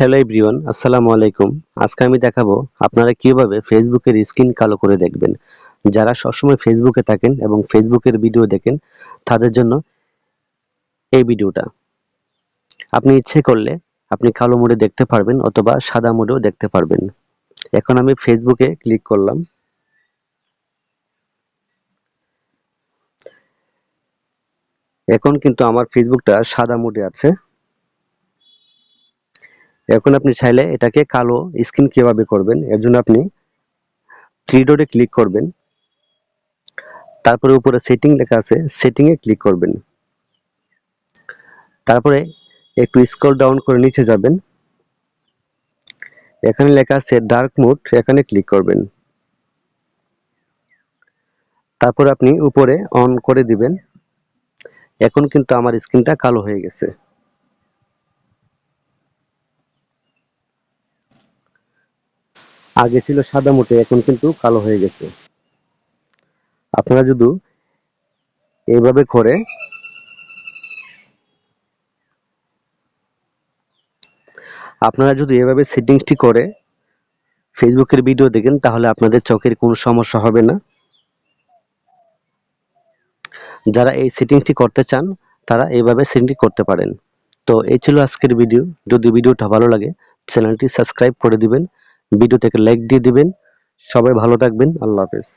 Hello everyone, আসসালামু আলাইকুম। আজকে আমি দেখাবো আপনারা কীভাবে ফেসবুকের স্ক্রিন কালো করে দেখবেন। যারা সবসময় ফেসবুকে থাকেন এবং ফেসবুকের ভিডিও দেখেন, তাদের জন্য এই ভিডিওটা। আপনি ইচ্ছে করলে আপনি কালো মোডে দেখতে পারবেন অথবা সাদা মোডেও দেখতে পারবেন। এখন আমি ফেসবুকে ক্লিক করলাম। এখন কিন্তু আমার ফেসবুকটা সাদা মোডে আছে। এখন আপনি চাইলে এটাকে কালো স্ক্রিন কীভাবে করবেন? এর জন্য আপনি থ্রি ডটে ক্লিক করবেন। তারপরে উপরে সেটিং লেখা আছে সেটিং এ ক্লিক করবেন। তারপরে একটু স্ক্রল ডাউন করে নিচে যাবেন। এখানে লেখা আছে ডার্ক মোড এখানে ক্লিক করবেন। তারপর আপনি উপরে অন করে দিবেন। এখন কিন্তু আমার স্ক্রিনটা কালো হয়ে গেছে। আগে ছিল সাদা মোটে, এখন কিন্তু কালো হয়ে গেছে। আপনারা যদি এইভাবে করে আপনারা যদি এভাবে সেটিংসটি করে ফেসবুকের ভিডিও দেখেন, তাহলে আপনাদের চোখের কোনো সমস্যা হবে না। যারা এই সেটিংসটি করতে চান, তারা এইভাবে সেটিংটি করতে পারেন। তো এই ছিল আজকের ভিডিও। যদি ভিডিওটা ভালো লাগে, চ্যানেলটি সাবস্ক্রাইব করে দিবেন। ভিডিও থেকে লাইক দিয়ে দিবেন। সবাই ভালো থাকবেন। আল্লাহ হাফেজ।